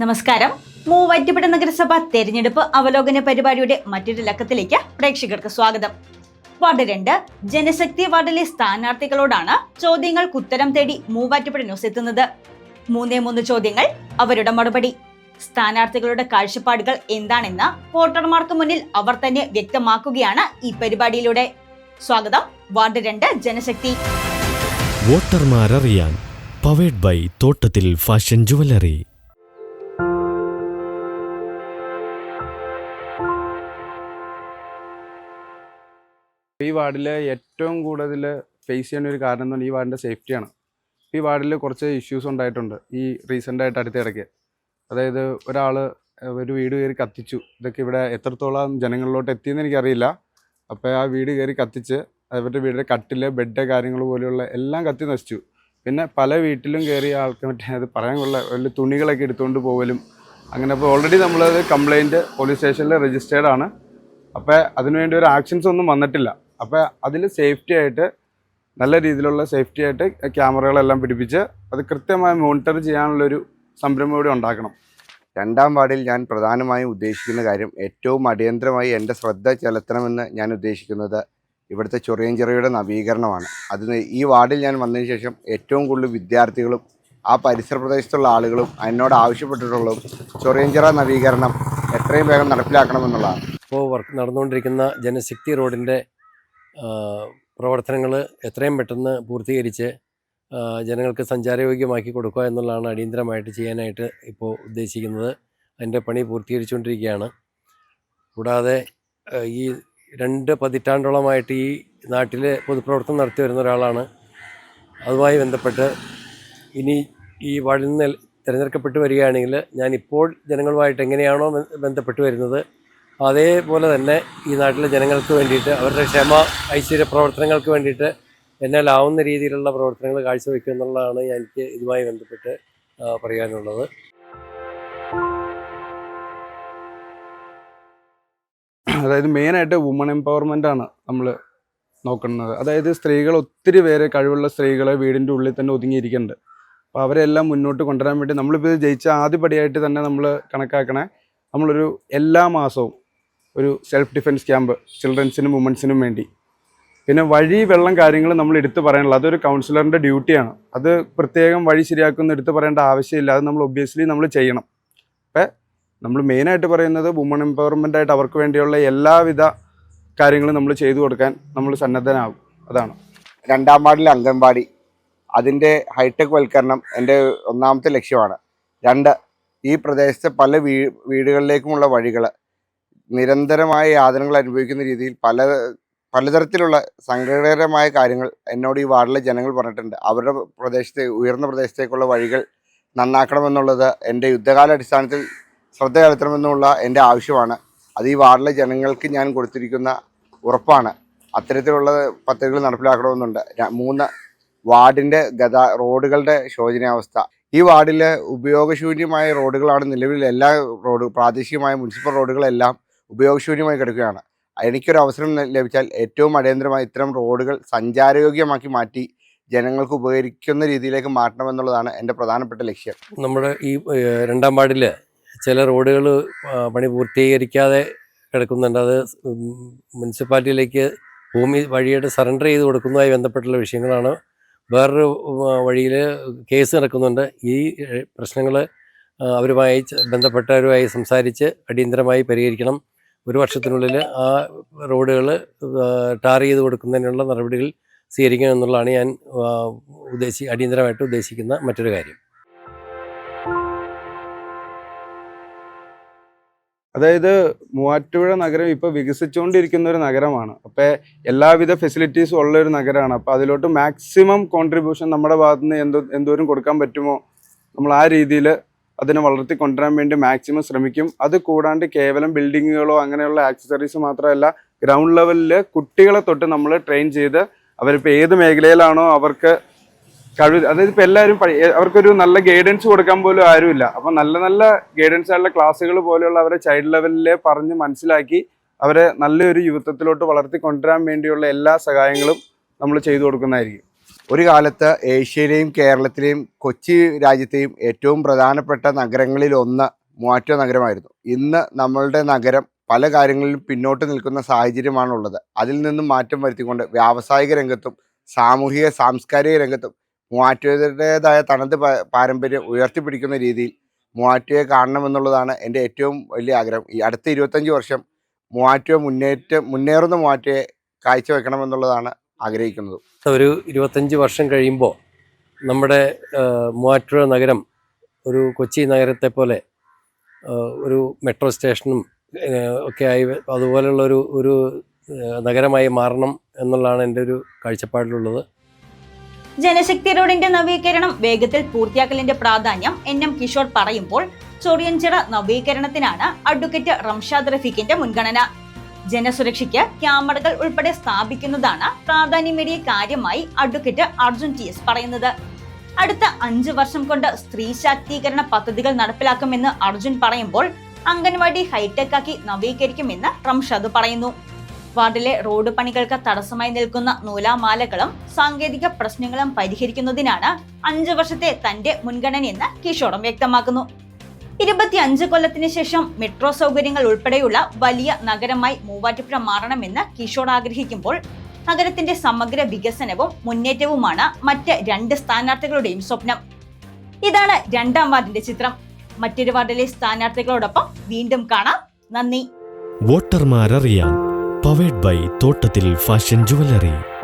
നമസ്കാരം. മൂവാറ്റുപുഴ നഗരസഭ തെരഞ്ഞെടുപ്പ് അവലോകന പരിപാടിയുടെ മറ്റൊരു ലക്കത്തിലേക്ക് പ്രേക്ഷകർക്ക് സ്വാഗതം. വാർഡ് രണ്ട് ജനശക്തി വാർഡിലെ സ്ഥാനാർത്ഥികളോടാണ് ചോദ്യങ്ങൾക്ക് ഉത്തരം തേടി മൂവാറ്റുപുഴ ന്യൂസ് എത്തുന്നത്. മൂന്നേ മൂന്ന് ചോദ്യങ്ങൾ അവരുടെ മറുപടി. സ്ഥാനാർത്ഥികളുടെ കാഴ്ചപ്പാടുകൾ എന്താണെന്ന് വോട്ടർമാർക്ക് മുന്നിൽ അവർ തന്നെ വ്യക്തമാക്കുകയാണ് ഈ പരിപാടിയിലൂടെ. സ്വാഗതം വാർഡ് രണ്ട് ജനശക്തി. വോട്ടർമാരറിയാൻ powered by Thottathil fashion jewellery ഈ വാർഡിൽ ഏറ്റവും കൂടുതൽ ഫേസ് ചെയ്യുന്ന ഒരു കാരണം എന്ന് പറഞ്ഞാൽ ഈ വാർഡിന്റെ സേഫ്റ്റിയാണ് ഈ വാർഡിൽ കുറച്ച് ഇഷ്യൂസ് ഉണ്ടായിട്ടുണ്ട്. ഈ റീസെന്റ് ആയിട്ട് അടുത്തിടയ്ക്ക് അതായത് ഒരാൾ ഒരു വീട് കയറി കത്തിച്ചു. ഇതൊക്കെ ഇവിടെ എത്രത്തോളം ജനങ്ങളിലോട്ട് എത്തിയെന്ന് എനിക്കറിയില്ല. അപ്പോൾ ആ വീട് കയറി കത്തിച്ച് അവരുടെ വീടിന്റെ കട്ടിൽ ബെഡ് കാര്യങ്ങൾ പോലെയുള്ള എല്ലാം കത്തി നശിച്ചു. പിന്നെ പല വീട്ടിലും കയറി ആൾക്ക് മറ്റേ അത് പറയാൻ കൊള്ള വലിയ തുണികളൊക്കെ എടുത്തുകൊണ്ട് പോകലും അങ്ങനെ അപ്പോൾ ഓൾറെഡി നമ്മളത് കംപ്ലയിന്റ് പോലീസ് സ്റ്റേഷനിൽ രജിസ്റ്റേർഡ് ആണ്. അപ്പോൾ അതിനുവേണ്ടി ഒരു ആക്ഷൻസ് ഒന്നും വന്നിട്ടില്ല. അപ്പോൾ അതിൽ സേഫ്റ്റി ആയിട്ട് നല്ല രീതിയിലുള്ള സേഫ്റ്റി ആയിട്ട് ക്യാമറകളെല്ലാം പിടിപ്പിച്ച് അത് കൃത്യമായി മോണിറ്റർ ചെയ്യാനുള്ളൊരു സംരംഭം ഇവിടെ ഉണ്ടാക്കണം. രണ്ടാം വാർഡിൽ ഞാൻ പ്രധാനമായും ഉദ്ദേശിക്കുന്ന കാര്യം ഏറ്റവും അടിയന്തരമായി എന്റെ ശ്രദ്ധ ചെലുത്തണമെന്ന് ഞാൻ ഉദ്ദേശിക്കുന്നത് ഇവിടുത്തെ ചൊറിയഞ്ചിറയുടെ നവീകരണമാണ്. അതിന് ഈ വാർഡിൽ ഞാൻ വന്നതിന് ശേഷം ഏറ്റവും കൂടുതൽ വിദ്യാർത്ഥികളും ആ പരിസര പ്രദേശത്തുള്ള ആളുകളും എന്നോട് ആവശ്യപ്പെട്ടിട്ടുള്ളതും ചൊറിയഞ്ചിറ നവീകരണം എത്രയും വേഗം നടപ്പിലാക്കണമെന്നുള്ളതാണ്. ഇപ്പോൾ വർക്ക് നടന്നുകൊണ്ടിരിക്കുന്ന ജനശക്തി റോഡിന്റെ പ്രവർത്തനങ്ങൾ എത്രയും പെട്ടെന്ന് പൂർത്തീകരിച്ച് ജനങ്ങൾക്ക് സഞ്ചാരയോഗ്യമാക്കി കൊടുക്കുക എന്നുള്ളതാണ് അടിയന്തരമായിട്ട് ചെയ്യാനായിട്ട് ഇപ്പോൾ ഉദ്ദേശിക്കുന്നത്. അതിന്റെ പണി പൂർത്തീകരിച്ചുകൊണ്ടിരിക്കുകയാണ്. കൂടാതെ ഈ രണ്ട് പതിറ്റാണ്ടോളമായിട്ട് ഈ നാട്ടിൽ പൊതുപ്രവർത്തനം നടത്തി വരുന്ന ഒരാളാണ്. അതുമായി ബന്ധപ്പെട്ട് ഇനി ഈ വാർഡിൽ നിന്ന് തിരഞ്ഞെടുക്കപ്പെട്ട് വരികയാണെങ്കിൽ ഞാൻ ഇപ്പോൾ ജനങ്ങളുമായിട്ട് എങ്ങനെയാണോ ബന്ധപ്പെട്ട് വരുന്നത് അതേപോലെ തന്നെ ഈ നാട്ടിലെ ജനങ്ങൾക്ക് വേണ്ടിയിട്ട് അവരുടെ ക്ഷേമ ഐശ്വര്യ പ്രവർത്തനങ്ങൾക്ക് വേണ്ടിയിട്ട് എന്നാലാവുന്ന രീതിയിലുള്ള പ്രവർത്തനങ്ങൾ കാഴ്ചവെക്കുക എന്നുള്ളതാണ് എനിക്ക് ഇതുമായി ബന്ധപ്പെട്ട് പറയാനുള്ളത്. അതായത് മെയിനായിട്ട് വുമൺ എംപവർമെന്റ് ആണ് നമ്മൾ നോക്കുന്നത്. അതായത് സ്ത്രീകൾ ഒത്തിരി പേര് കഴിവുള്ള സ്ത്രീകൾ വീടിന്റെ ഉള്ളിൽ തന്നെ ഒതുങ്ങിയിരിക്കുന്നുണ്ട്. അപ്പോൾ അവരെല്ലാം മുന്നോട്ട് കൊണ്ടുവരാൻ വേണ്ടി നമ്മളിപ്പോൾ ഇത് ജയിച്ച ആദ്യപടിയായിട്ട് തന്നെ നമ്മൾ കണക്കാക്കണേ നമ്മളൊരു എല്ലാ മാസവും ഒരു സെൽഫ് ഡിഫെൻസ് ക്യാമ്പ് ചിൽഡ്രൻസിനും വുമൻസിനും വേണ്ടി. പിന്നെ വഴി വെള്ളം കാര്യങ്ങൾ നമ്മൾ എടുത്തു പറയാനുള്ളത്. അതൊരു കൗൺസിലറിന്റെ ഡ്യൂട്ടിയാണ് അത് പ്രത്യേകം വഴി ശരിയാക്കുന്ന എടുത്തു പറയേണ്ട ആവശ്യമില്ല. അത് നമ്മൾ ഒബ്വിയസ്ലി നമ്മൾ ചെയ്യണം. അപ്പം നമ്മൾ മെയിനായിട്ട് പറയുന്നത് വുമൺ എംപവർമെന്റ് ആയിട്ട് അവർക്ക് വേണ്ടിയുള്ള എല്ലാവിധ കാര്യങ്ങളും നമ്മൾ ചെയ്തു കൊടുക്കാൻ നമ്മൾ സന്നദ്ധനാകും. അതാണ്. രണ്ടാം വാർഡിലെ അംഗൻവാടി. അതിന്റെ ഹൈടെക് വൽക്കരണം എന്റെ ഒന്നാമത്തെ ലക്ഷ്യമാണ്. രണ്ട് ഈ പ്രദേശത്തെ പല വീ വീടുകളിലേക്കുമുള്ള വഴികൾ നിരന്തരമായ യാതനകൾ അനുഭവിക്കുന്ന രീതിയിൽ പല പലതരത്തിലുള്ള സങ്കടകരമായ കാര്യങ്ങൾ എന്നോട് ഈ വാർഡിലെ ജനങ്ങൾ പറഞ്ഞിട്ടുണ്ട്. അവരുടെ പ്രദേശത്തെ ഉയർന്ന പ്രദേശത്തേക്കുള്ള വഴികൾ നന്നാക്കണമെന്നുള്ളത് എന്റെ യുദ്ധകാല അടിസ്ഥാനത്തിൽ ശ്രദ്ധ ചെലുത്തണമെന്നുള്ള എന്റെ ആവശ്യമാണ്. അത് ഈ വാർഡിലെ ജനങ്ങൾക്ക് ഞാൻ കൊടുത്തിരിക്കുന്ന ഉറപ്പാണ്. അത്തരത്തിലുള്ള പദ്ധതികൾ നടപ്പിലാക്കണമെന്നുണ്ട്. മൂന്ന് വാർഡിന്റെ ഗതാ റോഡുകളുടെ ശോചനീയാവസ്ഥ. ഈ വാർഡിലെ ഉപയോഗശൂന്യമായ റോഡുകളാണ് നിലവിൽ എല്ലാ റോഡ് പ്രാദേശികമായ മുനിസിപ്പൽ റോഡുകളെല്ലാം ഉപയോഗശൂന്യമായി കിടക്കുകയാണ്. എനിക്കൊരു അവസരം ലഭിച്ചാൽ ഏറ്റവും അടിയന്തരമായി ഇത്തരം റോഡുകൾ സഞ്ചാരയോഗ്യമാക്കി മാറ്റി ജനങ്ങൾക്ക് ഉപകരിക്കുന്ന രീതിയിലേക്ക് മാറ്റണമെന്നുള്ളതാണ് എന്റെ പ്രധാനപ്പെട്ട ലക്ഷ്യം. നമ്മുടെ ഈ രണ്ടാം വാർഡിൽ ചില റോഡുകൾ പണി പൂർത്തീകരിക്കാതെ കിടക്കുന്നുണ്ട്. അത് മുനിസിപ്പാലിറ്റിയിലേക്ക് ഭൂമി വഴിയായിട്ട് സറണ്ടർ ചെയ്ത് കൊടുക്കുന്നതുമായി ബന്ധപ്പെട്ടുള്ള വിഷയങ്ങളാണ്. വേറൊരു വഴിയിൽ കേസ് നടക്കുന്നുണ്ട്. ഈ പ്രശ്നങ്ങൾ അവരുമായി ബന്ധപ്പെട്ടവരുമായി സംസാരിച്ച് അടിയന്തരമായി പരിഹരിക്കണം. ഒരു വർഷത്തിനുള്ളിൽ ആ റോഡുകൾ ടാർ ചെയ്ത് കൊടുക്കുന്നതിനുള്ള നടപടികൾ സ്വീകരിക്കണം എന്നുള്ളതാണ് ഞാൻ ഉദ്ദേശി അടിയന്തരമായിട്ട് ഉദ്ദേശിക്കുന്ന മറ്റൊരു കാര്യം. അതായത് മൂവാറ്റുപുഴ നഗരം ഇപ്പോൾ വികസിച്ചുകൊണ്ടിരിക്കുന്ന ഒരു നഗരമാണ്. അപ്പോൾ എല്ലാവിധ ഫെസിലിറ്റീസും ഉള്ള ഒരു നഗരമാണ്. അപ്പോൾ അതിലോട്ട് മാക്സിമം കോൺട്രിബ്യൂഷൻ നമ്മുടെ ഭാഗത്തുനിന്ന് എന്തോ എന്തോരം കൊടുക്കാൻ പറ്റുമോ നമ്മൾ ആ രീതിയിൽ അതിനെ വളർത്തി കൊണ്ടുവരാൻ വേണ്ടി മാക്സിമം ശ്രമിക്കും. അത് കൂടാണ്ട് കേവലം ബിൽഡിങ്ങുകളോ അങ്ങനെയുള്ള ആക്സസറീസ് മാത്രമല്ല ഗ്രൗണ്ട് ലെവലിൽ കുട്ടികളെ തൊട്ട് നമ്മൾ ട്രെയിൻ ചെയ്ത് അവരിപ്പോൾ ഏത് മേഖലയിലാണോ അവർക്ക് കഴിവ് അതായത് ഇപ്പം എല്ലാവരും അവർക്കൊരു നല്ല ഗൈഡൻസ് കൊടുക്കാൻ പോലും ആരുമില്ല. അപ്പം നല്ല നല്ല ഗൈഡൻസ് ആയിട്ടുള്ള ക്ലാസ്സുകൾ പോലെയുള്ള അവരെ ചൈൽഡ് ലെവലിലെ പറഞ്ഞ് മനസ്സിലാക്കി അവരെ നല്ലൊരു യുവത്വത്തിലോട്ട് വളർത്തി കൊണ്ടുവരാൻ വേണ്ടിയുള്ള എല്ലാ സഹായങ്ങളും നമ്മൾ ചെയ്തു കൊടുക്കുന്നതായിരിക്കും. ഒരു കാലത്ത് ഏഷ്യയിലെയും കേരളത്തിലെയും കൊച്ചി രാജ്യത്തെയും ഏറ്റവും പ്രധാനപ്പെട്ട നഗരങ്ങളിൽ ഒന്ന് മൂവാറ്റ നഗരമായിരുന്നു. ഇന്ന് നമ്മളുടെ നഗരം പല കാര്യങ്ങളിലും പിന്നോട്ട് നിൽക്കുന്ന സാഹചര്യമാണുള്ളത്. അതിൽ നിന്നും മാറ്റം വരുത്തിക്കൊണ്ട് വ്യാവസായിക രംഗത്തും സാമൂഹിക സാംസ്കാരിക രംഗത്തും മൂവാറ്റുപുഴയുടേതായ തനത് പാരമ്പര്യം ഉയർത്തിപ്പിടിക്കുന്ന രീതിയിൽ മൂവാറ്റുപുഴയെ കാണണമെന്നുള്ളതാണ് എന്റെ ഏറ്റവും വലിയ ആഗ്രഹം. ഈ അടുത്ത ഇരുപത്തഞ്ച് വർഷം മൂവാറ്റുവ മുന്നേറ്റം മുന്നേറുന്ന മൂവാറ്റുപുഴയെ കാഴ്ചവെക്കണമെന്നുള്ളതാണ് ആഗ്രഹിക്കുന്നത്. ഒരു ഇരുപത്തഞ്ച് വർഷം കഴിയുമ്പോൾ നമ്മുടെ മൂവാറ്റുപുഴ നഗരം ഒരു കൊച്ചി നഗരത്തെ പോലെ ഒരു മെട്രോ സ്റ്റേഷനും ഒക്കെ ആയി അതുപോലെയുള്ളൊരു അതുപോലെയുള്ള ഒരു ഒരു നഗരമായി മാറണം എന്നുള്ളതാണ് എന്റെ ഒരു കാഴ്ചപ്പാടിലുള്ളത്. ജനശക്തി റോഡിന്റെ നവീകരണം വേഗത്തിൽ പൂർത്തിയാക്കലിന്റെ പ്രാധാന്യം എൻ എം കിഷോർ പറയുമ്പോൾ ചൊറിയൻചിറ നവീകരണത്തിനാണ് അഡ്വക്കേറ്റ് റംഷാദ് റഫീഖിന്റെ മുൻഗണന. ജനസുരക്ഷയ്ക്ക് ക്യാമറകൾ ഉൾപ്പെടെ സ്ഥാപിക്കുന്നതാണ് പ്രാധാന്യമേറിയ കാര്യമായി അഡ്വക്കേറ്റ് അർജുൻ ടി എസ് പറയുന്നത്. അടുത്ത അഞ്ചു വർഷം കൊണ്ട് സ്ത്രീ ശാക്തീകരണ പദ്ധതികൾ നടപ്പിലാക്കുമെന്ന് അർജുൻ പറയുമ്പോൾ അംഗൻവാടി ഹൈടെക് ആക്കി നവീകരിക്കുമെന്ന് റംഷാദ് പറയുന്നു. വാർഡിലെ റോഡ് പണികൾക്ക് തടസ്സമായി നിൽക്കുന്ന നൂലാമാലകളും സാങ്കേതിക പ്രശ്നങ്ങളും പരിഹരിക്കുന്നതിനാണ് അഞ്ചു വർഷത്തെ തന്റെ മുൻഗണനയെന്ന് കിഷോറും വ്യക്തമാക്കുന്നു. ഇരുപത്തിയഞ്ച് കൊല്ലത്തിന് ശേഷം മെട്രോ സൗകര്യങ്ങൾ ഉൾപ്പെടെയുള്ള വലിയ നഗരമായി മൂവാറ്റുപുഴ മാറണമെന്ന് കിഷോർ ആഗ്രഹിക്കുമ്പോൾ നഗരത്തിന്റെ സമഗ്ര വികസനവും മുന്നേറ്റവുമാണ് മറ്റ് രണ്ട് സ്ഥാനാർത്ഥികളുടെയും സ്വപ്നം. ഇതാണ് രണ്ടാം വാർഡിന്റെ ചിത്രം. മറ്റൊരു വാർഡിലെ സ്ഥാനാർത്ഥികളോടൊപ്പം വീണ്ടും കാണാം. നന്ദി. വോട്ടർമാരറിയാൻ. Powered by Thottathil fashion jewellery